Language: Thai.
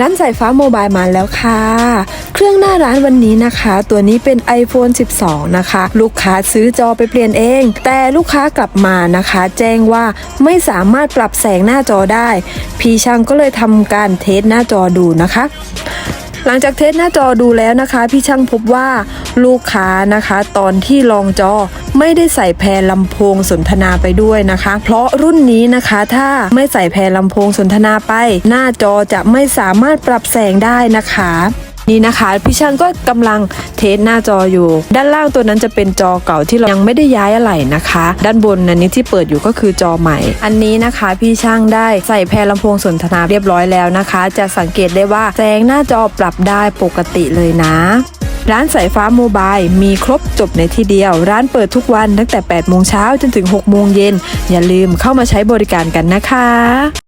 ร้านสายฟ้าโมบายมาแล้วค่ะ เครื่องหน้าร้านวันนี้นะคะ ตัวนี้เป็น iPhone 12 นะคะ ลูกค้าซื้อจอไปเปลี่ยนเอง แต่ลูกค้ากลับมานะคะ แจ้งว่าไม่สามารถปรับแสงหน้าจอได้ พี่ช่างก็เลยทำการเทสหน้าจอดูนะคะ หลังจากเทสหน้าจอดูแล้วนะคะ พี่ช่างพบว่าลูกค้านะคะ ตอนที่ลองจอไม่ได้ใส่แพรลำโพงสนทนาไปด้วยนะคะ เพราะรุ่นนี้นะคะถ้าไม่ใส่แพรลำโพงสนทนาไป หน้าจอจะไม่สามารถปรับแสงได้นะคะ นี่นะคะพี่ช่างก็กำลังเทสหน้าจออยู่ ด้านล่างตัวนั้นจะเป็นจอเก่าที่เรายังไม่ได้ย้ายอะไรนะคะ ด้านบนอันนี้ที่เปิดอยู่ก็คือจอใหม่ อันนี้นะคะ พี่ช่างได้ใส่แพรลำโพงสนทนาเรียบร้อยแล้วนะคะ จะสังเกตได้ว่าแสงหน้าจอปรับได้ปกติเลยนะร้านสายฟ้าโมบายมีครบจบในที่เดียว ร้านเปิดทุกวันตั้งแต่ 8 โมงเช้าจนถึง 6 โมงเย็น อย่าลืมเข้ามาใช้บริการกันนะคะ